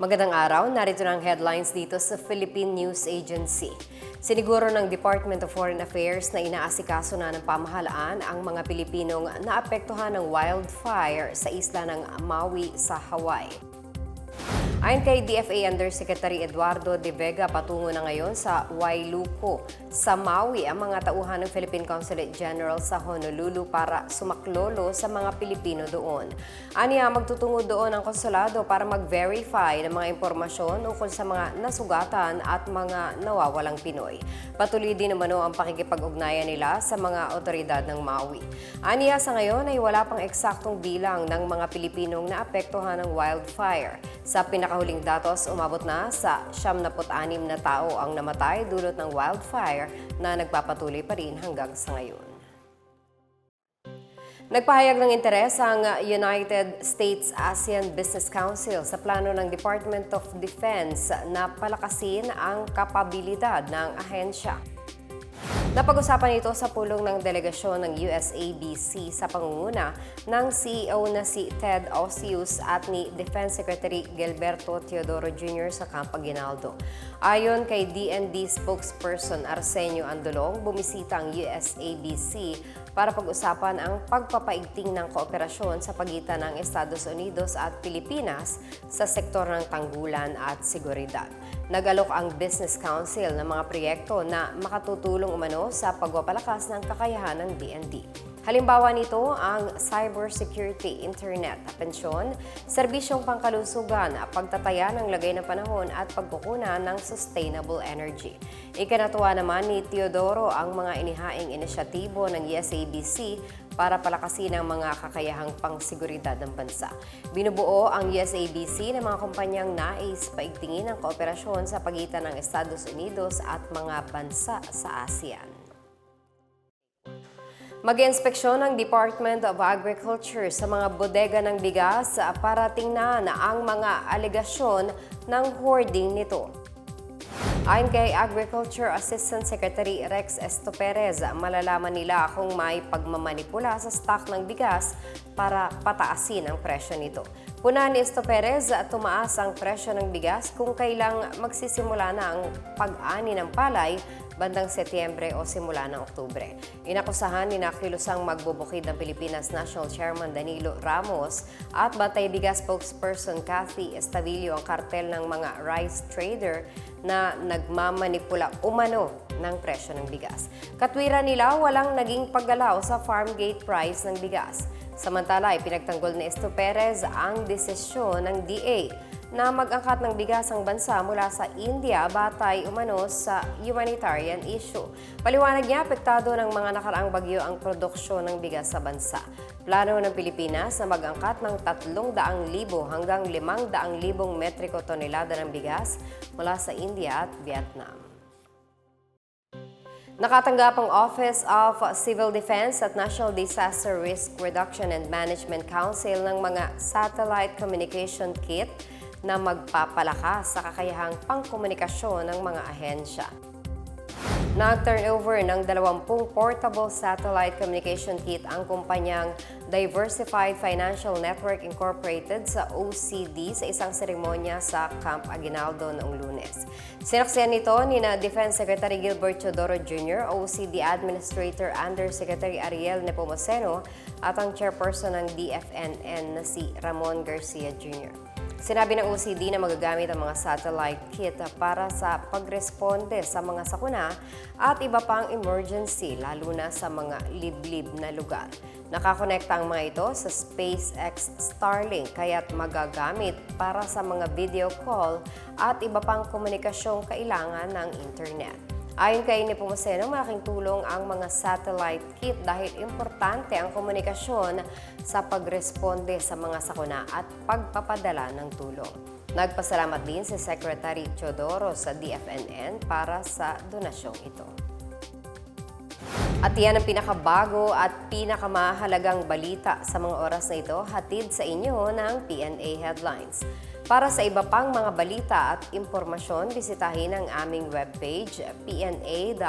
Magandang araw, narito na ang headlines dito sa Philippine News Agency. Siniguro ng Department of Foreign Affairs na inaasikaso na ng pamahalaan ang mga Pilipinong naapektuhan ng wildfire sa isla ng Maui sa Hawaii. Ayon kay DFA Undersecretary Eduardo De Vega, patungo na ngayon sa Wailuko sa Maui ang mga tauhan ng Philippine Consulate General sa Honolulu para sumaklolo sa mga Pilipino doon. Aniya, magtutungo doon ang konsulado para mag-verify ng mga impormasyon ukol sa mga nasugatan at mga nawawalang Pinoy. Patuloy din naman ang pakikipag-ugnayan nila sa mga otoridad ng Maui. Aniya, sa ngayon ay wala pang eksaktong bilang ng mga Pilipinong naapektuhan ng wildfire. Sa pinakahuling datos, umabot na sa 76 na tao ang namatay dulot ng wildfire na nagpapatuloy pa rin hanggang sa ngayon. Nagpahayag ng interes ang United States ASEAN Business Council sa plano ng Department of Defense na palakasin ang kapabilidad ng ahensya. Napag-usapan ito sa pulong ng delegasyon ng USABC sa pangunguna ng CEO na si Ted Osius at ni Defense Secretary Gilberto Teodoro Jr. sa Camp Aguinaldo. Ayon kay DND spokesperson Arsenio Andolong, bumisita ang USABC para pag-usapan ang pagpapaigting ng kooperasyon sa pagitan ng Estados Unidos at Pilipinas sa sektor ng tanggulan at seguridad. Nagalok ang Business Council ng mga proyekto na makatutulong umano sa pagpapalakas ng kakayahan ng DND. Halimbawa nito ang cybersecurity, internet, pensyon, serbisyong pangkalusugan, pagtataya ng lagay ng panahon at pagkukunan ng sustainable energy. Ikanatuwa naman ni Teodoro ang mga inihaing inisyatibo ng E USABC para palakasin ang mga kakayahang pangseguridad ng bansa. Binubuo ang E USABC ng mga kumpanyang nais paigtingin ang kooperasyon sa pagitan ng Estados Unidos at mga bansa sa ASEAN. Mag-inspeksyon ng Department of Agriculture sa mga bodega ng bigas para tingnan ang mga alegasyon ng hoarding nito. Ayon kay Agriculture Assistant Secretary Rex Estoperez, malalaman nila kung may pagmamanipula sa stock ng bigas para pataasin ang presyo nito. Puna ni Estoperez, tumaas ang presyo ng bigas kung kailang magsisimula na ang pag-ani ng palay bandang Setyembre o simula ng Oktubre. Inakusahan ni nakilusang magbubukid ng Pilipinas National Chairman Danilo Ramos at Batay Bigas spokesperson Kathy Estavillo ang kartel ng mga rice trader na nagmamanipula umano ng presyo ng bigas. Katwiran nila walang naging paggalaw sa farm gate price ng bigas. Samantala, ipinagtanggol ni Esto Perez ang desisyon ng DA na mag-angkat ng bigas ang bansa mula sa India batay umano sa humanitarian issue. Paliwanag niya, apektado ng mga nakaraang bagyo ang produksyon ng bigas sa bansa. Plano ng Pilipinas na mag-angkat ng 300,000 hanggang 500,000 metriko tonelada ng bigas mula sa India at Vietnam. Nakatanggap ang Office of Civil Defense at National Disaster Risk Reduction and Management Council ng mga satellite communication kit na magpapalakas sa kakayahang pangkomunikasyon ng mga ahensya. Nag-turnover ng 20 portable satellite communication kit ang kumpanyang Diversified Financial Network Incorporated sa OCD sa isang seremonya sa Camp Aguinaldo noong lunes. Sinaksiyan nito ni na Defense Secretary Gilbert Chodoro Jr., OCD Administrator Undersecretary Ariel Nepomuceno at ang chairperson ng DFNN na si Ramon Garcia Jr. Sinabi ng OCD na magagamit ang mga satellite kit para sa pagresponde sa mga sakuna at iba pang emergency, lalo na sa mga liblib na lugar. Nakakonekta ang mga ito sa SpaceX Starlink kaya't magagamit para sa mga video call at iba pang komunikasyong kailangan ng internet. Ayon kay Nepomuceno, malaking tulong ang mga satellite kit dahil importante ang komunikasyon sa pagresponde sa mga sakuna at pagpapadala ng tulong. Nagpasalamat din si Secretary Chodoro sa DFNN para sa donasyong ito. At yan ang pinakabago at pinakamahalagang balita sa mga oras na ito hatid sa inyo ng PNA Headlines. Para sa iba pang mga balita at impormasyon, bisitahin ang aming webpage pna.gov.ph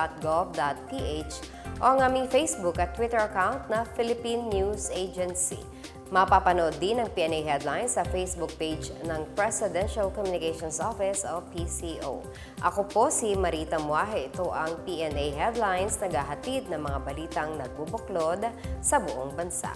o ang aming Facebook at Twitter account na Philippine News Agency. Mapapanood din ang PNA headlines sa Facebook page ng Presidential Communications Office o PCO. Ako po si Marita Muahe. Ito ang PNA headlines naghahatid ng mga balitang nagbubuklod sa buong bansa.